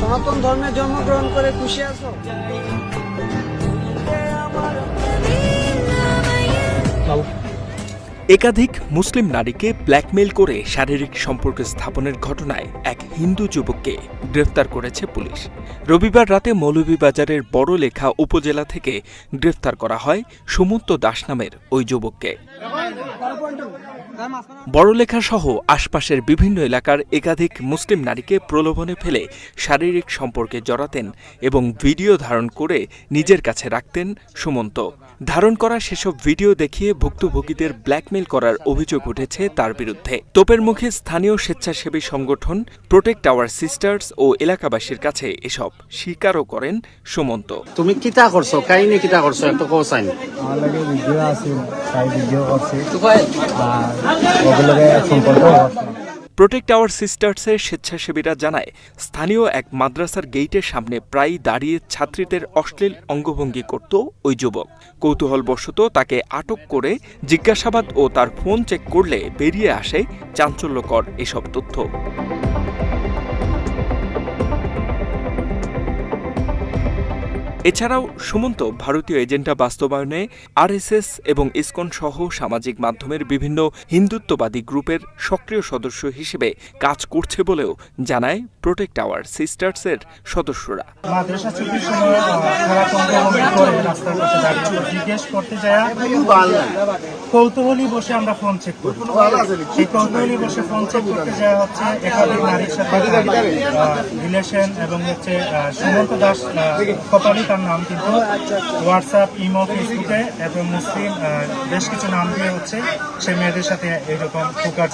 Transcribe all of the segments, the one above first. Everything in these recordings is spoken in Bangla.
সনাতন ধর্মে জন্মগ্রহণ করে খুশি আছো? একাধিক মুসলিম নারীকে ব্ল্যাকমেইল করে শারীরিক সম্পর্ক স্থাপনের ঘটনায় এক হিন্দু যুবককে গ্রেফতার করেছে পুলিশ। রবিবার রাতে মৌলভীবাজারের বড়লেখা উপজেলা থেকে গ্রেফতার করা হয় সুমন্ত দাস নামের ওই যুবককে। বড়লেখা সহ আশপাশের বিভিন্ন এলাকার একাধিক মুসলিম নারীকে প্রলোভনে ফেলে শারীরিক সম্পর্কে জড়াতেন এবং ভিডিও ধারণ করে নিজের কাছে রাখতেন সুমন্ত। ধারণ করা সেসব ভিডিও দেখিয়ে ভুক্তভোগীদের ব্ল্যাকমেইল করার অভিযোগ উঠেছে তার বিরুদ্ধে। তোপের মুখে স্থানীয় স্বেচ্ছাসেবী সংগঠন প্রোটেক্ট আওয়ার সিস্টার্স ও এলাকাবাসীর কাছে এসব স্বীকারও করেন সুমন্ত। তুমি কিতা করছ? কাহিনী কিতা করছ? একটু কোসাইন আমার লাগে ভিডিও আছে তাই ভিডিও করছি। প্রোটেক্ট আওয়ার সিস্টার্সের স্বেচ্ছাসেবীরা জানায়, স্থানীয় এক মাদ্রাসার গেইটের সামনে প্রায় দাঁড়িয়ে ছাত্রীদের অশ্লীল অঙ্গভঙ্গি করত ওই যুবক। কৌতূহলবশত তাকে আটক করে জিজ্ঞাসাবাদ ও তার ফোন চেক করলে বেরিয়ে আসে চাঞ্চল্যকর এসব তথ্য। এছাড়াও সুমন্ত ভারতীয় এজেন্ডা বাস্তবায়নে আরএসএস এবং ইসকন সহ সামাজিক মাধ্যমের বিভিন্ন হিন্দুত্ববাদী গ্রুপের সক্রিয় সদস্য হিসেবে কাজ করছে বলেও জানায় প্রোটেক্ট আওয়ার সিস্টার্সের সদস্যরা। মাদ্রাসা ছুটির সময় রাস্তার পাশে দাঁড়িয়ে জিজ্ঞেস করতে যায়, কৌতূহলী বসে আমরা ফোন চেক করি। কৌতূহলী বসে ফোন চেক করতে যায় হচ্ছে একাধিক নারীর সাথে রিলেশন এবং হচ্ছে সুমন্ত দাস কপালি তার নাম কিন্তু হোয়াটসঅ্যাপ ইমো ফেসবুকে এবং মুসলিম বেশ কিছু নাম দিয়ে হচ্ছে সে মেয়েদের সাথে এরকম কুকার।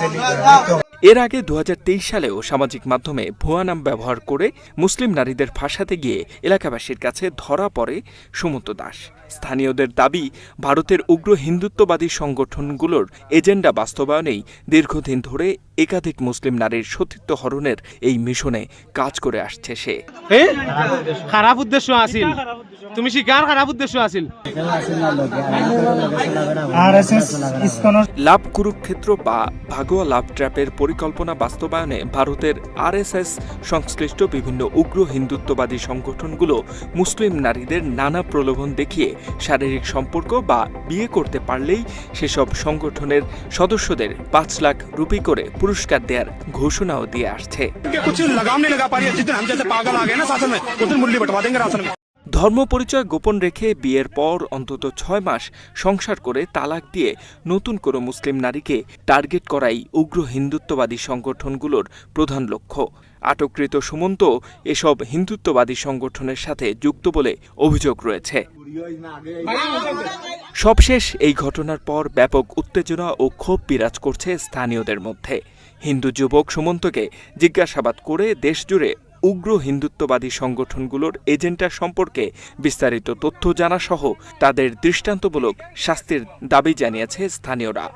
এর আগে দু হাজার তেইশ সালেও সামাজিক মাধ্যমে ভুয়া নাম ব্যবহার করে মুসলিম নারীদের ফাঁসাতে গিয়ে এলাকাবাসীর কাছে ধরা পড়ে সুমন্ত দাস। স্থানীয়দের দাবি ভারতের উগ্র হিন্দুত্ববাদী সংগঠনগুলোর এজেন্ডা বাস্তবায়নেই দীর্ঘদিন ধরে একাধিক মুসলিম নারীর সতীত্ব হরণের এই মিশনে কাজ করে আসছে সে। খারাপ উদ্দেশ্য আছিল। তুমি শিকার খারাপ উদ্দেশ্য ইসকনের লাভ কুরুক্ষেত্র বা ভাগোয়া লাভ ট্র্যাপের পরিকল্পনা বাস্তবায়নে ভারতের আরএসএস সংশ্লিষ্ট বিভিন্ন উগ্র হিন্দুত্ববাদী সংগঠনগুলো মুসলিম নারীদের নানা প্রলোভন দেখিয়ে শারীরিক সম্পর্ক বা বিয়ে করতে পারলেই সেসব সংগঠনের সদস্যদের পাঁচ লাখ রুপি করে পুরস্কার দেওয়ার ঘোষণাও দিয়ে আসছে। ধর্মপরিচয় গোপন রেখে বিয়ের পর অন্তত ছয় মাস সংসার করে তালাক দিয়ে নতুন কোনো মুসলিম নারীকে টার্গেট করাই উগ্র হিন্দুত্ববাদী সংগঠনগুলোর প্রধান লক্ষ্য। আটককৃত সুমন্ত এসব হিন্দুত্ববাদী সংগঠনের সাথে যুক্ত বলে অভিযোগ রয়েছে। সবশেষ এই ঘটনার পর ব্যাপক উত্তেজনা ও ক্ষোভ বিরাজ করছে স্থানীয়দের মধ্যে। হিন্দু যুবক সুমন্তকে জিজ্ঞাসাবাদ করে দেশজুড়ে উগ্র হিন্দুত্ববাদী সংগঠনগুলোর এজেন্ডা সম্পর্কে বিস্তারিত তথ্য জানাসহ তাদের দৃষ্টান্তমূলক শাস্তির দাবি জানিয়েছে স্থানীয়রা।